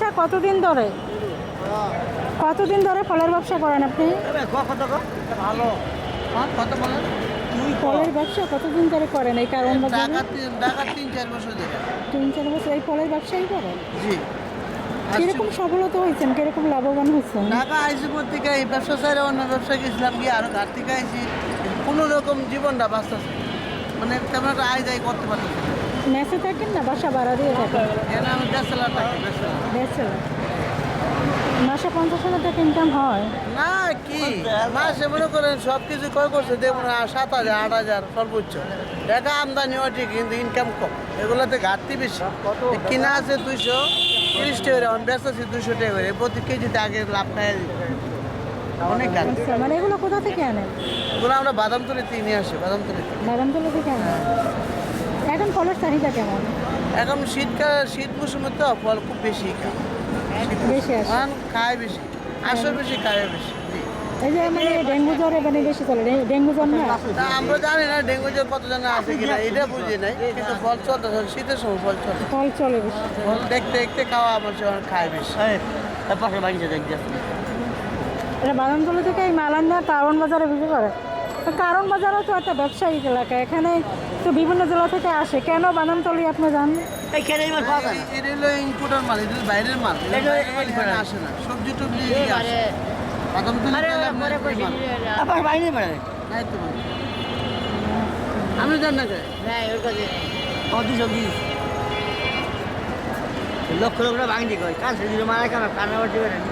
ব্যবসা কতদিন ধরে? কতদিন ধরে ফলের ব্যবসা করেন আপনি? ভালো। কত বলেন? ফলের ব্যবসা কতদিন ধরে করেন? এই কারণ তিন চার বছর এই ফলের ব্যবসাই করেন? জি। কীরকম সফলতা হয়েছেন? কীরকম লাভবান হয়েছেন? ঢাকা আইসি থেকে এই ব্যবসা চাইলে অন্য ব্যবসা গেছিলাম গিয়ে আরও ঘাট থেকে আইসি কোনো রকম জীবনটা বাঁচতেছে মানে তেমন একটা আয় দায় করতে পারতেছে। মেসে থাকেন না? বাসা ভাড়া দিয়ে থাকেন? মাসে পঞ্চাশ হাজার টাকা ইনকাম হয়? না কি? মাসে মনে করেন সব কিছু কয় করছে দেখুন সাত হাজার আট হাজার সর্বোচ্চ। টাকা আমদানি হয় ঠিক কিন্তু ইনকাম কম। এগুলোতে ঘাটতি বেশি। কিনা আছে দুইশো তিরিশ টাকা এখন ব্যস্ত আছে দুইশো টাকা করে। প্রতি কেজিতে আগে লাভ খাই অনেক ঘাটতি। আচ্ছা, মানে এগুলো কোথা থেকে আনেন? এগুলো আমরা বাদাম তুলে নিয়ে আসি বাদাম তুলে বাদামতলা থেকে আনেন? এখন ফলের চাহিদা কেমন? এখন শীতকাল শীত মৌসুমে তো ফল খুব বেশি খায়। বেশি খায় বেশি আসে বেশি খায় বেশি। এই যে মানে ডেঙ্গু জ্বর এখানে বেশি চলে ডেঙ্গু জ্বর না? আমরা জানি না ডেঙ্গু জ্বর কত জানা আছে কিনা এটা বুঝি নাই কিন্তু ফল চলতে শীতের সময় ফল চলে। ফল চলে বেশি। ফল দেখতে দেখতে খাওয়া আমার খায় বেশি। পাশে বাড়িতে দেখতে এটা বাদামতলা থেকে এই কারণ বাজারে বিক্রি করে? কারণ বাজারও তো একটা ব্যবসায়িক এলাকা এখানে তো বিভিন্ন জেলা থেকে আসে। কেন বাদামতলি আপনি জান এইখানে এবার পাওয়া যায়। এটা হলো ইনপুটার মাল এটা বাইরের মাল। এটা মাল এখানে আসে না। সবজি টবজি আসে। বাদাম তুলি আরে তেল পরে এই কইছি আবার বাইরে বেড়ায় নাই তো আমি জান না কে? দুশো বিশ লক্ষ লক্ষ ভাঙি কয়। কাছে দিল মারা কেন কান্না বাড়তে পারেন